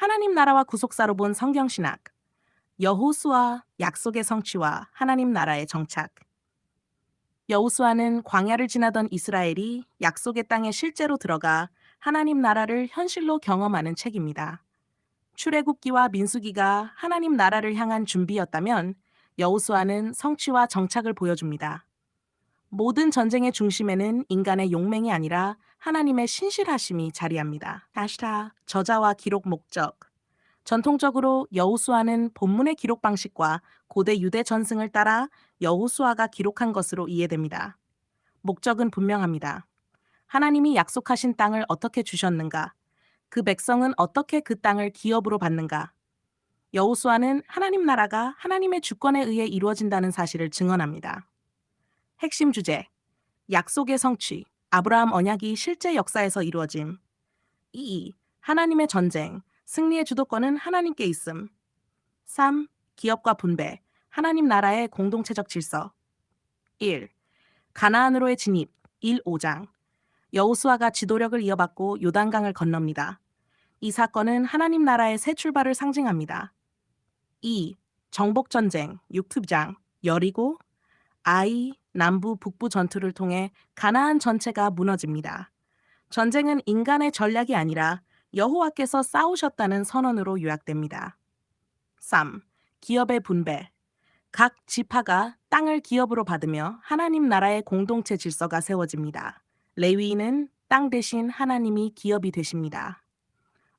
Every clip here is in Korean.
하나님 나라와 구속사로 본 성경신학. 여호수아 약속의 성취와 하나님 나라의 정착. 여호수아는 광야를 지나던 이스라엘이 약속의 땅에 실제로 들어가 하나님 나라를 현실로 경험하는 책입니다. 출애굽기와 민수기가 하나님 나라를 향한 준비였다면 여호수아는 성취와 정착을 보여줍니다. 모든 전쟁의 중심에는 인간의 용맹이 아니라 하나님의 신실하심이 자리합니다. 다시다 저자와 기록 목적 전통적으로 여호수아는 본문의 기록 방식과 고대 유대 전승을 따라 여호수아가 기록한 것으로 이해됩니다. 목적은 분명합니다. 하나님이 약속하신 땅을 어떻게 주셨는가? 그 백성은 어떻게 그 땅을 기업으로 받는가? 여호수아는 하나님 나라가 하나님의 주권에 의해 이루어진다는 사실을 증언합니다. 핵심 주제 약속의 성취 아브라함 언약이 실제 역사에서 이루어짐 2. 하나님의 전쟁 승리의 주도권은 하나님께 있음 3. 기업과 분배 하나님 나라의 공동체적 질서 1. 가나안으로의 진입 1, 5장 여호수아가 지도력을 이어받고 요단강을 건넙니다. 이 사건은 하나님 나라의 새 출발을 상징합니다. 2. 정복전쟁 6장 여리고 아이 남부 북부 전투를 통해 가나안 전체가 무너집니다. 전쟁은 인간의 전략이 아니라 여호와께서 싸우셨다는 선언으로 요약됩니다. 3. 기업의 분배. 각 지파가 땅을 기업으로 받으며 하나님 나라의 공동체 질서가 세워집니다. 레위인은 땅 대신 하나님이 기업이 되십니다.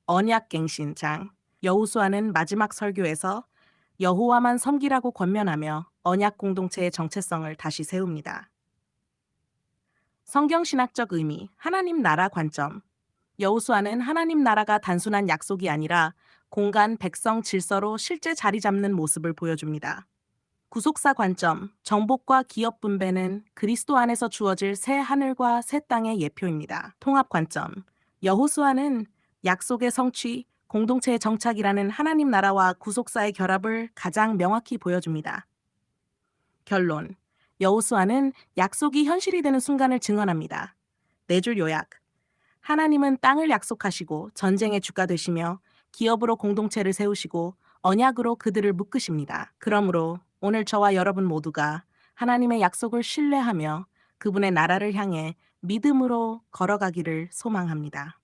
언약갱신장. 여호수아는 마지막 설교에서 여호와만 섬기라고 권면하며 언약 공동체의 정체성을 다시 세웁니다. 성경 신학적 의미, 하나님 나라 관점. 여호수아는 하나님 나라가 단순한 약속이 아니라 공간, 백성, 질서로 실제 자리 잡는 모습을 보여줍니다. 구속사 관점, 정복과 기업 분배는 그리스도 안에서 주어질 새 하늘과 새 땅의 예표입니다. 통합 관점, 여호수아는 약속의 성취, 공동체의 정착이라는 하나님 나라와 구속사의 결합을 가장 명확히 보여줍니다. 결론. 여호수아는 약속이 현실이 되는 순간을 증언합니다. 네 줄 요약. 하나님은 땅을 약속하시고 전쟁의 주가 되시며 기업으로 공동체를 세우시고 언약으로 그들을 묶으십니다. 그러므로 오늘 저와 여러분 모두가 하나님의 약속을 신뢰하며 그분의 나라를 향해 믿음으로 걸어가기를 소망합니다.